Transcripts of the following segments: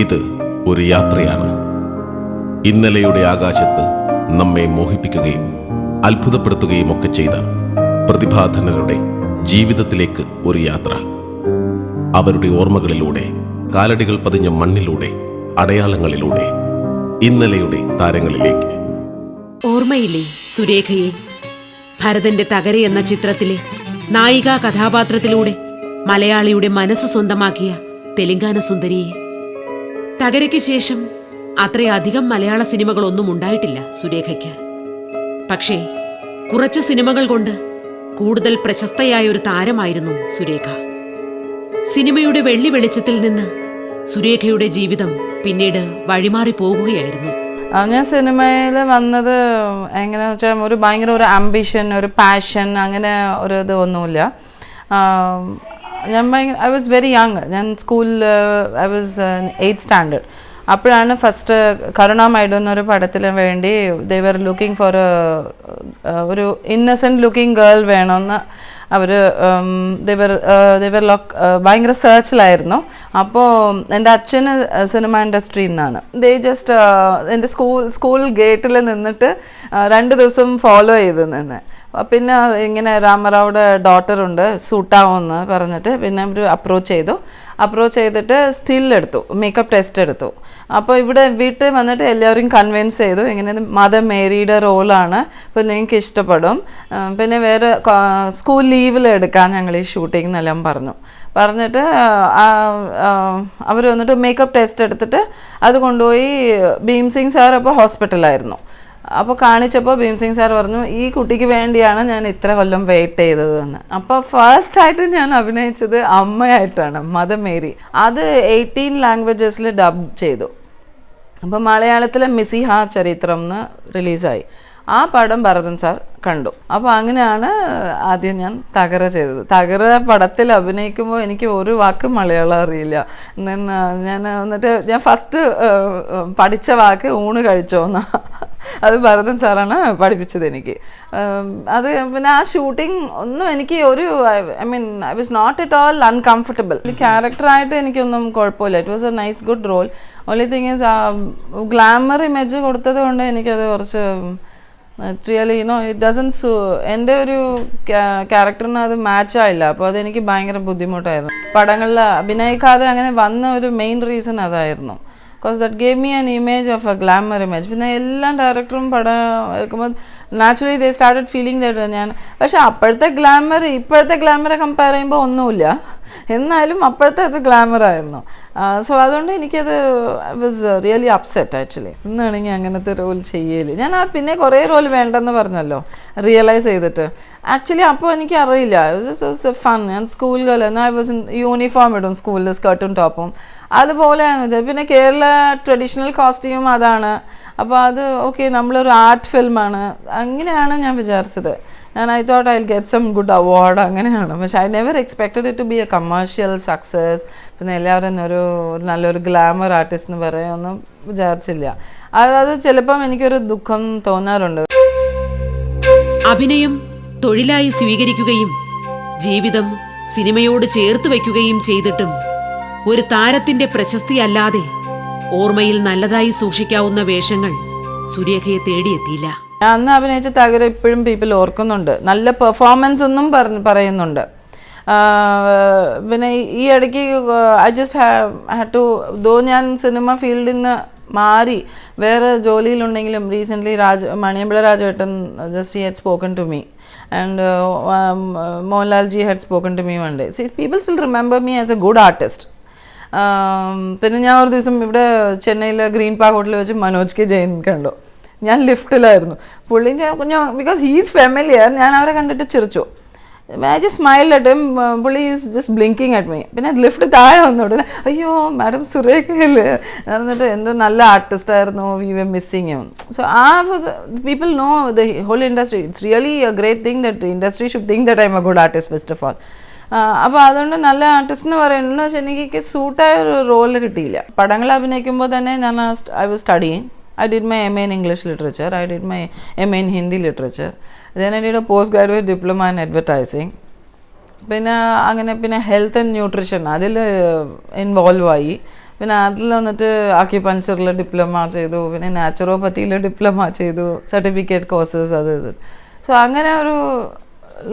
ഇത് ഒരു യാത്രയാണ്. ഇന്നലെയുടെ ആകാശത്ത് നമ്മെ മോഹിപ്പിക്കുകയും അത്ഭുതപ്പെടുത്തുകയും ഒക്കെ ചെയ്ത പ്രതിഭാധനരുടെ ജീവിതത്തിലേക്ക് ഒരു യാത്ര. അവരുടെ ഓർമ്മകളിലൂടെ കാലടികൾ പതിഞ്ഞ മണ്ണിലൂടെ അടയാളങ്ങളിലൂടെ ഇന്നലെയുടെ താരങ്ങളിലേക്ക്. ഓർമ്മയില്ലേ സുരേഖയെ? ഭരതന്റെ തകര എന്ന ചിത്രത്തിലെ നായികാ കഥാപാത്രത്തിലൂടെ മലയാളിയുടെ മനസ്സ് സ്വന്തമാക്കിയ തെലങ്കാന സുന്ദരിയെ. തകരയ്ക്ക് ശേഷം അത്രയധികം മലയാള സിനിമകളൊന്നും ഉണ്ടായിട്ടില്ല സുരേഖയ്ക്ക്. പക്ഷേ കുറച്ച് സിനിമകൾ കൊണ്ട് കൂടുതൽ പ്രശസ്തയായ ഒരു താരമായിരുന്നു സുരേഖ. സിനിമയുടെ വെള്ളി വെളിച്ചത്തിൽ നിന്ന് സുരേഖയുടെ ജീവിതം പിന്നീട് വഴിമാറി പോകുകയായിരുന്നു ഞാൻ സിനിമയിൽ വന്നത് എങ്ങനെയാണെന്ന് വെച്ചാൽ ഒരു ഭയങ്കര ഒരു ആംബിഷൻ ഒരു പാഷൻ അങ്ങനെ ഒരു ഇത് ഒന്നുമില്ല. ഞാൻ ഭയങ്കര ഐ വാസ് വെരി യങ് ഞാൻ സ്കൂളിൽ ഐ വാസ് എയ്ത്ത് സ്റ്റാൻഡേർഡ് അപ്പോഴാണ് ഫസ്റ്റ് കരുണാമൈഡ് എന്നൊരു പടത്തിന് വേണ്ടി ദേവർ ലുക്കിംഗ് ഫോർ ഒരു ഇന്നസെന്റ് ലുക്കിംഗ് ഗേൾ വേണമെന്ന് അവർ ദേവർ ദേവർ ലോക്ക് ഭയങ്കര സെർച്ചിലായിരുന്നു അപ്പോൾ എന്റെ അച്ഛന് സിനിമ ഇൻഡസ്ട്രിയിൽ നിന്നാണ് ദേ ജസ്റ്റ് എന്റെ സ്കൂൾ സ്കൂൾ ഗേറ്റിൽ നിന്നിട്ട് രണ്ട് ദിവസം ഫോളോ ചെയ്ത് നിന്ന്. പിന്നെ ഇങ്ങനെ രാമറാവുടെ ഡോട്ടറുണ്ട് സൂട്ടാവുമെന്ന് പറഞ്ഞിട്ട് പിന്നെ ഒരു അപ്രോച്ച് ചെയ്തു. അപ്രോച്ച് ചെയ്തിട്ട് സ്റ്റിൽ എടുത്തു മേക്കപ്പ് ടെസ്റ്റ് എടുത്തു. അപ്പോൾ ഇവിടെ വീട്ടിൽ വന്നിട്ട് എല്ലാവരും കൺവിൻസ് ചെയ്തു ഇങ്ങനെ മദർ മേരിയുടെ റോളാണ് അപ്പോൾ നിങ്ങൾക്ക് ഇഷ്ടപ്പെടും. പിന്നെ വേറെ സ്കൂൾ ലീവിൽ എടുക്കാൻ ഞങ്ങൾ ഈ ഷൂട്ടിംഗ് എന്നെല്ലാം പറഞ്ഞു. പറഞ്ഞിട്ട് അവർ വന്നിട്ട് മേക്കപ്പ് ടെസ്റ്റ് എടുത്തിട്ട് അത് കൊണ്ടുപോയി ഭീം സിംഗ് സാർ അപ്പോൾ ഹോസ്പിറ്റലായിരുന്നു അപ്പോൾ കാണിച്ചപ്പോൾ ഭീംസിംഗ് സാർ പറഞ്ഞു ഈ കുട്ടിക്ക് വേണ്ടിയാണ് ഞാൻ ഇത്ര കൊല്ലം വെയിറ്റ് ചെയ്തത് എന്ന് അപ്പോൾ ഫസ്റ്റ് ആയിട്ട് ഞാൻ അഭിനയിച്ചത് അമ്മയായിട്ടാണ് മദർ മേരി അത് എയ്റ്റീൻ ലാംഗ്വേജസിൽ ഡബ് ചെയ്തു. അപ്പോൾ മലയാളത്തിലെ മിസിഹ ചരിത്രം എന്ന് റിലീസായി ആ പടം ഭരതൻ സാർ കണ്ടു. അപ്പോൾ അങ്ങനെയാണ് ആദ്യം ഞാൻ തകര ചെയ്തത്. തകര പടത്തിൽ അഭിനയിക്കുമ്പോൾ എനിക്ക് ഒരു വാക്ക് മലയാളം അറിയില്ല. ഞാൻ എന്നിട്ട് ഞാൻ ഫസ്റ്റ് പഠിച്ച വാക്ക് ഊണ് കഴിച്ചോന്ന അത് ഭരതൻ സാറാണ് പഠിപ്പിച്ചത് എനിക്ക്. അത് പിന്നെ ആ ഷൂട്ടിംഗ് ഒന്നും എനിക്ക് ഒരു I mean I was not at all uncomfortable ക്യാരക്ടറായിട്ട് എനിക്കൊന്നും കുഴപ്പമില്ല. It was a nice good role only thing ആ ഗ്ലാമർ ഇമേജ് കൊടുത്തത് കൊണ്ട് എനിക്കത് കുറച്ച് റിയലി യുനോ ഇറ്റ് ഡസൻ സു എന്റെ ഒരു ക്യാരക്ടറിന് അത് മാച്ച് ആയില്ല. അപ്പോൾ അതെനിക്ക് ഭയങ്കര ബുദ്ധിമുട്ടായിരുന്നു. പടങ്ങളിൽ അഭിനയിക്കാതെ അങ്ങനെ വന്ന ഒരു മെയിൻ റീസൺ അതായിരുന്നു. Because that gave me an image of a glamour image പിന്നെ എല്ലാ ഡയറക്ടറും പടം എടുക്കുമ്പോൾ naturally they started feeling that ഞാൻ പക്ഷെ അപ്പോഴത്തെ ഗ്ലാമർ ഇപ്പോഴത്തെ ഗ്ലാമറെ കമ്പയർ ചെയ്യുമ്പോൾ ഒന്നുമില്ല. എന്നാലും അപ്പോഴത്തെ അത് ഗ്ലാമർ ആയിരുന്നു. സോ അതുകൊണ്ട് എനിക്കത് വാസ് റിയലി അപ്സെറ്റ് ആക്ച്വലി ഇന്നാണെങ്കിൽ അങ്ങനത്തെ റോൾ ചെയ്യൽ. ഞാൻ ആ പിന്നെ കുറേ റോൾ വേണ്ടെന്ന് പറഞ്ഞല്ലോ റിയലൈസ് ചെയ്തിട്ട്. ആക്ച്വലി അപ്പോൾ എനിക്ക് അറിയില്ല ഫൺ ഞാൻ സ്കൂൾ എന്നാൽ ഐ വാസ് യൂണിഫോം ഇടും സ്കൂളിൽ സ്കർട്ടും ടോപ്പും. അതുപോലെയാണ് വെച്ചാൽ പിന്നെ കേരള ട്രഡീഷണൽ കോസ്റ്റ്യൂം അതാണ്. അപ്പോൾ അത് ഓക്കെ നമ്മളൊരു ആർട്ട് ഫിലിമാണ് അങ്ങനെയാണ് ഞാൻ വിചാരിച്ചത്. ഞാൻ I thought I get some good award അങ്ങനെയാണ്. പക്ഷെ I never expected it to be a commercial success പിന്നെ എല്ലാവരും ഒരു നല്ലൊരു ഗ്ലാമർ ആർട്ടിസ്റ്റ് എന്ന് പറയുമെന്നും വിചാരിച്ചില്ല. അതായത് അത് ചിലപ്പം എനിക്കൊരു ദുഃഖം തോന്നാറുണ്ട്. അഭിനയം തൊഴിലായി സ്വീകരിക്കുകയും ജീവിതം സിനിമയോട് ചേർത്ത് വയ്ക്കുകയും ചെയ്തിട്ടും ഒരു താരത്തിന്റെ പ്രശസ്തിയല്ലാതെ ഓർമ്മയിൽ നല്ലതായി സൂക്ഷിക്കാവുന്ന വേഷങ്ങൾ സുരേഖയെ തേടിയെത്തിയില്ല. അന്ന് അഭിനയിച്ച തകര ഇപ്പോഴും പീപ്പിൾ ഓർക്കുന്നുണ്ട്. നല്ല പെർഫോമൻസ് ഒന്നും പറഞ്ഞ് പറയുന്നുണ്ട്. പിന്നെ ഈ- ഇടയ്ക്ക് I just had to though ഞാൻ സിനിമ ഫീൽഡിൽ നിന്ന് മാറി വേറെ ജോലിയിലുണ്ടെങ്കിലും recently Raja Maniyanpilla രാജവേട്ടൻ just he had spoken to me and Mohanlal ji had spoken to me they see people still remember me as a good artist പിന്നെ ഞാൻ ഒരു ദിവസം ഇവിടെ ചെന്നൈയിലെ ഗ്രീൻ പാർക്ക് ഹോട്ടലിൽ വെച്ച് മനോജ് കെ ജയൻ കണ്ടു. ഞാൻ ലിഫ്റ്റിലായിരുന്നു പുള്ളി ഞാൻ ബിക്കോസ് ഹീസ് ഫെമിലിയർ ഞാൻ അവരെ കണ്ടിട്ട് ചിരിച്ചു. ഐ ജസ്റ്റ് സ്മൈൽ അറ്റ് പുള്ളി is just blinking at me പിന്നെ ലിഫ്റ്റ് താഴെ വന്നു ഉടനെ അയ്യോ മാഡം സുരേഖയില്ലേ എന്നിട്ട് എന്തോ നല്ല ആർട്ടിസ്റ്റ് ആയിരുന്നു വി വെ മിസ്സിങ് സോ ആ people know the whole industry it's really a great thing that industry should think that I am a good artist first of all അപ്പോൾ അതുകൊണ്ട് നല്ല ആർട്ടിസ്റ്റ് എന്ന് പറയുന്നത് പക്ഷെ എനിക്ക് സൂട്ടായ ഒരു റോൾ കിട്ടിയില്ല. പടങ്ങൾ അഭിനയിക്കുമ്പോൾ തന്നെ ഞാൻ I was studying I did my MA in English literature. I did my MA in Hindi literature. Then I did a postgraduate diploma in advertising. പിന്നെ അങ്ങനെ പിന്നെ ഹെൽത്ത് ആൻഡ് ന്യൂട്രീഷൻ അതിൽ ഇൻവോൾവ് ആയി പിന്നെ അതിൽ വന്നിട്ട് ആക്യുപഞ്ചറിൽ ഡിപ്ലോമ ചെയ്തു പിന്നെ നാച്ചുറോപ്പത്തിയിൽ ഡിപ്ലോമ ചെയ്തു സർട്ടിഫിക്കറ്റ് കോഴ്സസ് അത് ഇത് സോ അങ്ങനെ ഒരു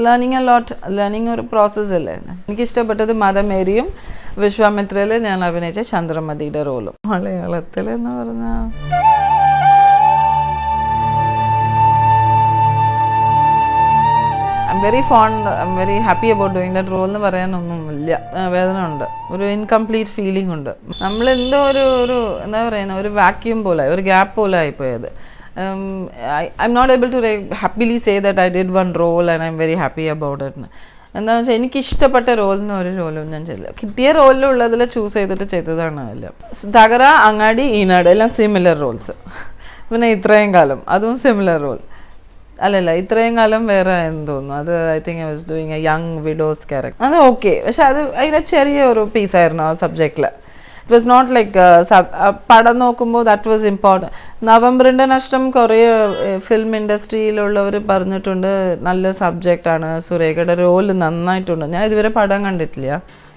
ലേണിംഗ് ലോട്ട് ലേണിംഗ് ഒരു പ്രോസസ്സ് അല്ലേ എനിക്ക് ഇഷ്ടപ്പെട്ടത് മദമേരിയും വിശ്വാമിത്രയിൽ ഞാൻ അഭിനയിച്ച ചന്ദ്രമതിയുടെ റോളും മലയാളത്തിൽ എന്ന് പറഞ്ഞാൽ I very fond I very happy about doing that role എന്ന് പറയാനൊന്നുമില്ല വേദന ഉണ്ട്. ഒരു ഇൻകംപ്ലീറ്റ് ഫീലിംഗ് ഉണ്ട്. നമ്മൾ എന്തോ ഒരു ഒരു എന്താ പറയുന്നത് ഒരു വാക്യൂം പോലെ ഒരു ഗ്യാപ്പ് പോലെ ആയിപ്പോയത്. I am not able to happily say that I did one role and I am very happy about it എന്താണെന്ന് വെച്ചാൽ എനിക്ക് ഇഷ്ടപ്പെട്ട റോളിന് ഒരു റോളും ഞാൻ ചെയ്തില്ല. കിട്ടിയ റോളിലുള്ളതിൽ ചൂസ് ചെയ്തിട്ട് ചെയ്തതാണ് എല്ലാം. തകര അങ്ങാടി ഈനാട് എല്ലാം സിമിലർ റോൾസ് പിന്നെ ഇത്രയും കാലം അതും സിമിലർ റോൾ അല്ലല്ല ഇത്രയും കാലം വേറെ എന്ന് തോന്നുന്നു. അത് I think I was doing a young widow's character അത് ഓക്കെ പക്ഷെ അത് അതിനെ ചെറിയ ഒരു പീസായിരുന്നു ആ സബ്ജക്റ്റിൽ ഇറ്റ് വാസ് നോട്ട് ലൈക്ക് പടം നോക്കുമ്പോൾ ദാറ്റ് വാസ് ഇമ്പോർട്ടന്റ് നവംബറിന്റെ നഷ്ടം കുറേ ഫിലിം ഇൻഡസ്ട്രിയിലുള്ളവർ പറഞ്ഞിട്ടുണ്ട് നല്ല സബ്ജക്റ്റാണ് സുരേഖയുടെ റോൽ നന്നായിട്ടുണ്ട്. ഞാൻ ഇതുവരെ പടം കണ്ടിട്ടില്ല.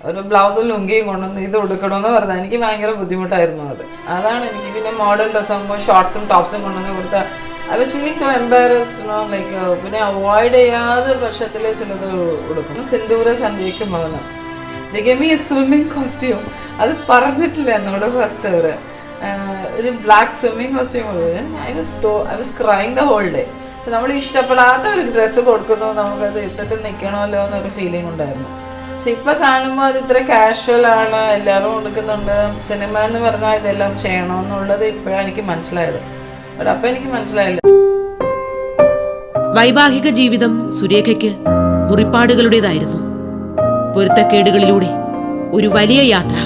ഒരു ബ്ലൗസും ലുങ്കിയും കൊണ്ടുവന്ന് ഇത് ഉടുക്കണമെന്ന് പറഞ്ഞാൽ എനിക്ക് ഭയങ്കര ബുദ്ധിമുട്ടായിരുന്നു അത്. അതാണ് എനിക്ക് പിന്നെ മോഡേൺ ഡ്രസ്സാകുമ്പോൾ ഷോർട്സും ടോപ്സും കൊണ്ടുവന്ന് കൊടുത്ത I was feeling so embarrassed no like പിന്നെ അവോയ്ഡ് ചെയ്യാതെ പക്ഷത്തിൽ ചിലത് കൊടുക്കും. സിന്ദൂര സന്ധ്യയ്ക്ക് മൗനം. ഗെമി സ്വിമ്മിങ് കോസ്റ്റ്യൂം അത് പറഞ്ഞിട്ടില്ല എന്നോട് ഫസ്റ്റ് അവർ. ഒരു black swimming costume I was I was crying the whole day നമ്മൾ ഇഷ്ടപ്പെടാത്ത ഒരു ഡ്രസ്സ് കൊടുക്കുന്നു. നമുക്കത് ഇട്ടിട്ട് നിൽക്കണമല്ലോ എന്നൊരു ഫീലിംഗ് ഉണ്ടായിരുന്നു. പക്ഷെ ഇപ്പൊ കാണുമ്പോൾ അത് ഇത്ര കാഷ്വൽ ആണ്. എല്ലാവരും കൊടുക്കുന്നുണ്ട്. സിനിമ എന്ന് പറഞ്ഞാൽ ഇതെല്ലാം ചെയ്യണമെന്നുള്ളത് ഇപ്പോഴാണ് എനിക്ക് മനസ്സിലായത്. അപ്പൊ എനിക്ക് മനസ്സിലായില്ല വൈവാഹിക ജീവിതം സുരേഖയ്ക്ക് മുറിപ്പാടുകളുടേതായിരുന്നു. പൊരുത്തക്കേടുകളിലൂടെ ഒരു വലിയ യാത്ര.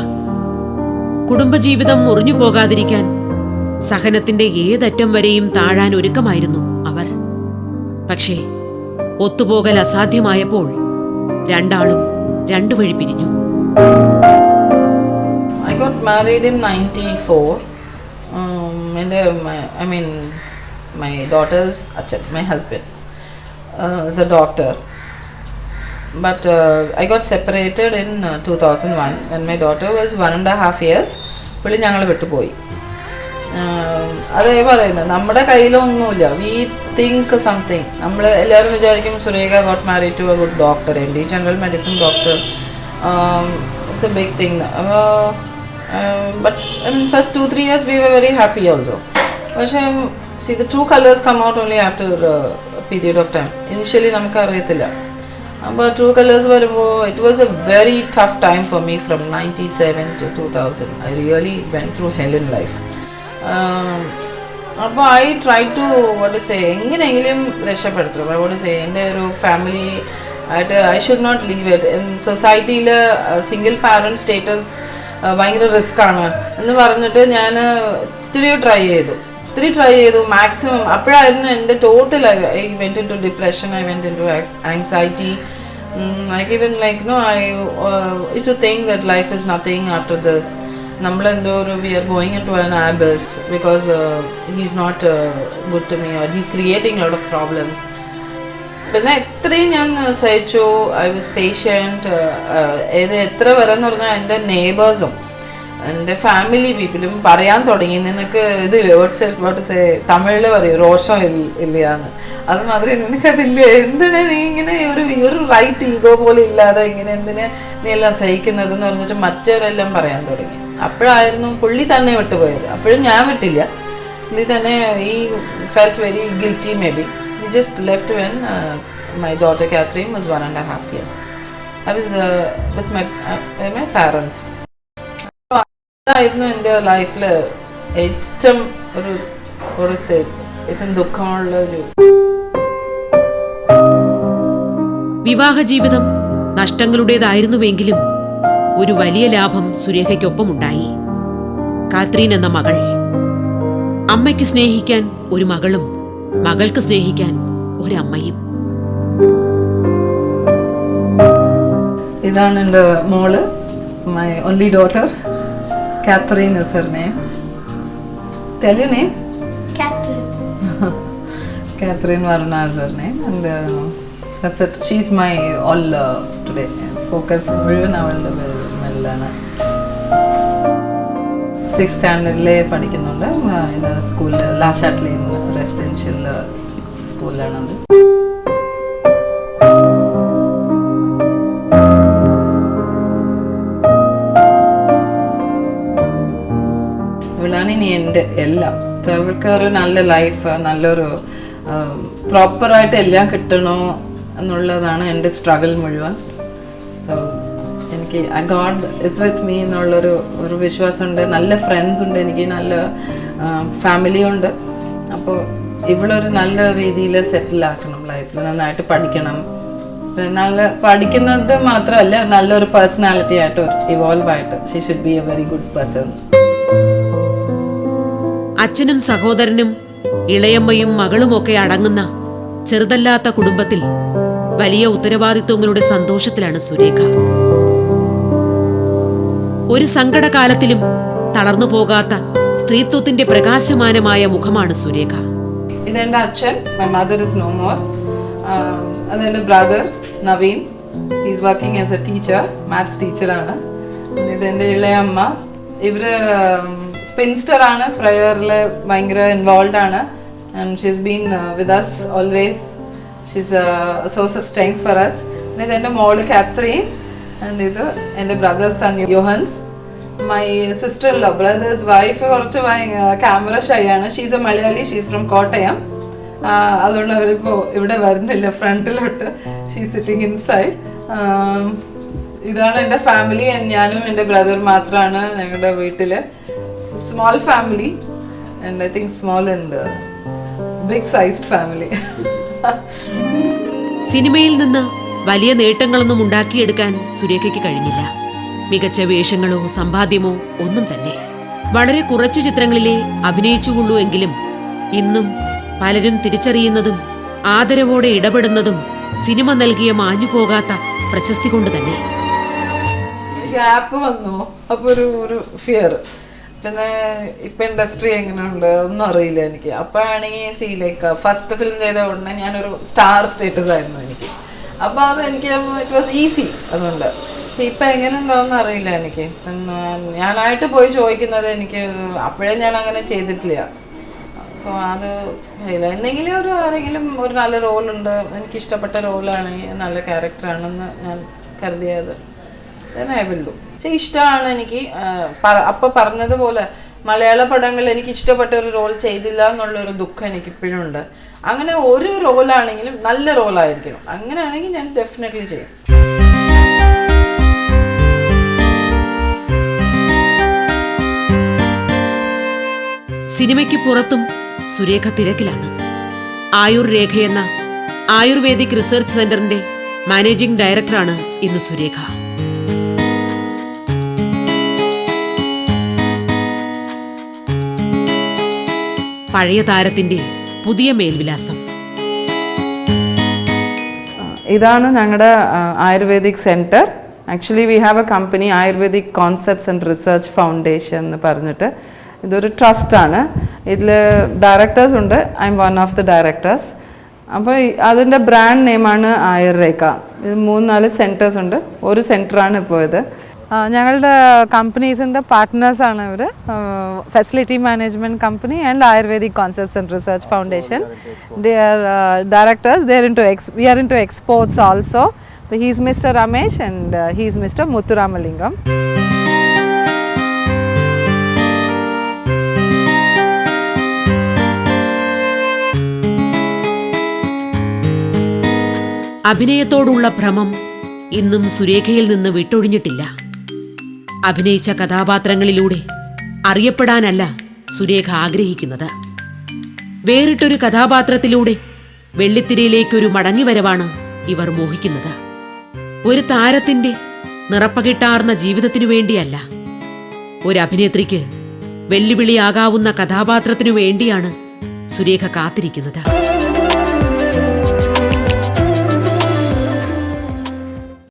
കുടുംബജീവിതം മുറിഞ്ഞു പോകാതിരിക്കാൻ സഹനത്തിന്റെ ഏതറ്റം വരെയും താഴാൻ ഒരുക്കമായിരുന്നു അവർ. പക്ഷേ ഒത്തുപോകൽ അസാധ്യമായപ്പോൾ രണ്ടാളും രണ്ടു വഴി പിരിഞ്ഞു. I got married in 94. Um, uh, my, I mean, my daughter's achan, my husband uh, is doctor. But uh, I got separated in uh, 2001 when daughter was one and a half years. പുള്ളി ഞങ്ങൾ വിട്ടുപോയി അതേ പറയുന്നത് നമ്മുടെ കയ്യിലൊന്നുമില്ല we think something നമ്മൾ എല്ലാവരും വിചാരിക്കും Surekha got married to a good doctor M D general medicine doctor it's a big thing but I mean first two three years we were very happy also പക്ഷേ see the true colours come out only after period of time initially നമുക്ക് അറിയത്തില്ല അപ്പോൾ true colours വരുമ്പോൾ it was a very tough time for me from ninety seven to two thousand I really went through hell in life അപ്പോൾ I try to what say എങ്ങനെയെങ്കിലും രക്ഷപ്പെടുത്തും I what say എന്റെ ഒരു family ആയിട്ട് I should not leave it സൊസൈറ്റിയിൽ single parent status ഭയങ്കര risk ആണ്. എന്ന് പറഞ്ഞിട്ട് ഞാൻ ഒത്തിരി ട്രൈ ചെയ്തു. ഒത്തിരി ട്രൈ ചെയ്തു. മാക്സിമം അപ്പോഴായിരുന്നു എന്റെ total I went into depression I went into anxiety I given like no I it's to think that life is nothing after this നമ്മളെന്തോ ഒരു we are going into an abuse because he's not good to me or he's creating lot of problems പിന്നെ എത്രയും ഞാൻ സഹിച്ചു. I was patient ഏത് എത്ര വരെ എന്ന് പറഞ്ഞാൽ എന്റെ നെയ്ബേഴ്സും എന്റെ ഫാമിലി പീപ്പിളും പറയാൻ തുടങ്ങി. നിനക്ക് ഇത് വേർഡ്സ് വാട്ട് സേ തമിഴിൽ പറയും രോഷം ഇല്ല- ഇല്ലയാന്ന്. അത് മാത്രമേ നിനക്കതില്ല? എന്തിനാ നീ ഇങ്ങനെ ഒരു ഒരു റൈറ്റ് ഈഗോ പോലെ ഇല്ലാതെ ഇങ്ങനെ എന്തിനാ നീ എല്ലാം സഹിക്കുന്നത് എന്ന് പറഞ്ഞിട്ട് മറ്റവരെല്ലാം പറയാൻ തുടങ്ങി. അപ്പോഴായിരുന്നു പുള്ളി തന്നെ വിട്ടുപോയത്. അപ്പോഴും ഞാൻ വിട്ടില്ല. നീ തന്നെ ഈ felt very guilty may be just left when uh, my daughter Catherine was one and a half years. I was uh, with my uh, my parents. അതായിരുന്നു എന്റെ ലൈഫിൽ ഏറ്റവും ഒരു ഒരു ഏറ്റവും ദുഃഖമുള്ള ഒരു വിവാഹ ജീവിതം നഷ്ടങ്ങളുടേതായിരുന്നുവെങ്കിലും ഒരു വലിയ ലാഭം സുരേഖയ്ക്കൊപ്പമുണ്ടായി കാത്രീൻ എന്ന മകൾ അമ്മയ്ക്ക് സ്നേഹിക്കാൻ ഒരു മകളും മകൾക്ക് സ്നേഹിക്കാൻ ഒരമ്മയും. ഇതാണ് എന്റെ മോൾ. My only daughter Catherine is her name you name uh, that's it. She's my all uh, today. Focus മുഴുവൻ അവളുടെ മേലാണ് സിക്സ് സ്റ്റാൻഡേർഡിലെ പഠിക്കുന്നുണ്ട്. സ്കൂളിൽ ലാഷാട്ടിലെ റെസിഡൻഷ്യൽ സ്കൂളിലാണത് ഇവളാണ് ഇനി എന്റെ എല്ലാം. അവൾക്ക് ഒരു നല്ല ലൈഫ് നല്ലൊരു പ്രോപ്പറായിട്ട് എല്ലാം കിട്ടണോ എന്നുള്ളതാണ് എന്റെ സ്ട്രഗിൾ മുഴുവൻ. സോ എനിക്ക് ഗോഡ് ഇസ് വിത്ത് മീ എന്നുള്ളൊരു ഒരു വിശ്വാസമുണ്ട്. നല്ല ഫ്രണ്ട്സ് ഉണ്ട് എനിക്ക് നല്ല ഫാമിലി ഉണ്ട്. അപ്പോൾ ഇവളൊരു നല്ല രീതിയിൽ സെറ്റിൽ ആക്കണം ലൈഫിൽ നന്നായിട്ട് പഠിക്കണം. നല്ല പഠിക്കുന്നത് മാത്രമല്ല നല്ലൊരു പേഴ്സണാലിറ്റി ആയിട്ട് ഇവോൾവ് ആയിട്ട്. She should be a very good person അച്ഛനും സഹോദരനും ഇളയമ്മയും മകളുമൊക്കെ അടങ്ങുന്ന ചെറുതല്ലാത്ത കുടുംബത്തിൽ വലിയ ഉത്തരവാദിത്വങ്ങളുടെ സന്തോഷത്തിലാണ് സുരേഖ. ഒരു സങ്കടകാലത്തിലും തളർന്നു പോകാത്ത സ്ത്രീത്വത്തിന്റെ പ്രകാശമാനമായ മുഖമാണ് സുരേഖ. ഇതെന്റെ അച്ഛൻ my mother is no more അതെന്റെ brother Naveen is working as a teacher maths ടീച്ചറാണ് ഇതെന്റെ ഇളയമ്മ ഇവർ സ്പിൻസ്റ്റർ ആണ്. പ്രയറിൽ ഭയങ്കര ഇൻവോൾവ് ആണ്. She's been with us always she's source of strength for us ഇത് ഇതെന്റെ മോൾ കാത്രീൻ ആൻഡ് ഇത് എന്റെ brother's and Yohans my sister law brother's wife കുറച്ച് ക്യാമറ ഷൈ ആണ്. She's a Malayali she's from Kottayam അതുകൊണ്ട് അവരിപ്പോൾ ഇവിടെ വരുന്നില്ല ഫ്രണ്ടിലോട്ട്. ഷീ സിറ്റിംഗ് ഇൻസൈഡ് ഇതാണ് എന്റെ ഫാമിലി ഞാനും എന്റെ ബ്രദർ മാത്രമാണ് ഞങ്ങളുടെ വീട്ടിൽ small family and I think small and big sized family സിനിമയിൽ നിന്ന് വലിയ നേട്ടങ്ങളൊന്നും ഉണ്ടാക്കിയെടുക്കാൻ സുരേഖയ്ക്ക് കഴിഞ്ഞില്ല. മികച്ച വേഷങ്ങളോ സമ്പാദ്യമോ ഒന്നും തന്നെ. വളരെ കുറച്ചു ചിത്രങ്ങളിലേ അഭിനയിച്ചുകൊള്ളൂ എങ്കിലും ഇന്നും പലരും തിരിച്ചറിയുന്നതും ആദരവോടെ ഇടപെടുന്നതും സിനിമ നൽകിയ മാഞ്ഞു പോകാത്ത പ്രശസ്തി കൊണ്ട് തന്നെ. ഗ്യാപ്പ് വന്നു. അപ്പൊ ഒരു ഒരു ഫിയർ പിന്നെ ഇപ്പൊ ഇൻഡസ്ട്രി എങ്ങനെയുണ്ട് ഒന്നും അറിയില്ല എനിക്ക്. അപ്പോഴാണെങ്കിൽ സി ലൈക്ക് ഫസ്റ്റ് ഫിലിം ചെയ്ത ഉടനെ ഞാനൊരു സ്റ്റാർ സ്റ്റേറ്റസ് ആയിരുന്നു എനിക്ക്. അപ്പൊ അത് എനിക്ക് ഇറ്റ് വാസ് ഈസി അതുകൊണ്ട്. ഇപ്പൊ എങ്ങനെ ഉണ്ടാവും അറിയില്ല എനിക്ക്. ഞാനായിട്ട് പോയി ചോദിക്കുന്നത് എനിക്ക് അപ്പോഴേ ഞാൻ അങ്ങനെ ചെയ്തിട്ടില്ല. സോ അത് ഇല്ല. എന്തെങ്കിലും ഒരു ആരെങ്കിലും ഒരു നല്ല റോളുണ്ട് എനിക്ക് ഇഷ്ടപ്പെട്ട റോളാണെങ്കിൽ നല്ല ക്യാരക്ടറാണെന്ന് ഞാൻ കരുതിയത്. തന്നെ വില്ലു പക്ഷെ ഇഷ്ടമാണ് എനിക്ക്. അപ്പോൾ പറഞ്ഞതുപോലെ മലയാള പടങ്ങളിൽ എനിക്ക് ഇഷ്ടപ്പെട്ട ഒരു റോൾ ചെയ്തില്ല എന്നുള്ളൊരു ദുഃഖം എനിക്ക് ഇപ്പോഴും ഉണ്ട്. അങ്ങനെ ഒരു റോളാണെങ്കിലും നല്ല റോളായിരിക്കണം അങ്ങനെയാണെങ്കിൽ ഞാൻ ഡെഫിനറ്റ്ലി ചെയ്യും. സിനിമയ്ക്ക് പുറത്തും സുരേഖ തിരക്കിലാണ്. ആയുർ രേഖ എന്ന ആയുർവേദിക് റിസർച്ച് സെന്ററിന്റെ മാനേജിംഗ് ഡയറക്ടറാണ് ഇന്ന് സുരേഖ. പഴയ താരത്തിന്റെ പുതിയ മേൽവിലാസം. ഇതാണ് ഞങ്ങളുടെ Ayurvedic centre. Actually we have a company Ayurvedic Concepts and Research Foundation എന്ന് പറഞ്ഞിട്ട്. ഇതൊരു ട്രസ്റ്റാണ്. ഇതിൽ ഡയറക്ടേഴ്സ് ഉണ്ട്. I am one of the directors അപ്പോൾ അതിന്റെ ബ്രാൻഡ് നെയിമാണ് ആയുർരേഖ. ഇത് മൂന്ന് നാല് സെന്റേഴ്സ് ഉണ്ട്. ഒരു സെന്ററാണ് ഇപ്പോൾ ഇത്. ഞങ്ങളുടെ കമ്പനീസിന്റെ പാർട്ട്നേഴ്സാണ് ഇവർ facility management company and Ayurvedic Concepts and Research Foundation they are directors they are into ex we are into exports also he's mister Ramesh and he's mister Muthuramalingam അഭിനയത്തോടുള്ള ഭ്രമം ഇന്നും സുരേഖയിൽ നിന്ന് വിട്ടൊഴിഞ്ഞിട്ടില്ല അഭിനയിച്ച കഥാപാത്രങ്ങളിലൂടെ അറിയപ്പെടാനല്ല സുരേഖ ആഗ്രഹിക്കുന്നത്. വേറിട്ടൊരു കഥാപാത്രത്തിലൂടെ വെള്ളിത്തിരയിലേക്കൊരു മടങ്ങിവരവാണ് ഇവർ മോഹിക്കുന്നത്. ഒരു താരത്തിന്റെ നിറപ്പകിട്ടാർന്ന ജീവിതത്തിനു വേണ്ടിയല്ല. ഒരു അഭിനേത്രിക്ക് വെല്ലുവിളിയാകാവുന്ന കഥാപാത്രത്തിനു വേണ്ടിയാണ് സുരേഖ കാത്തിരിക്കുന്നത്.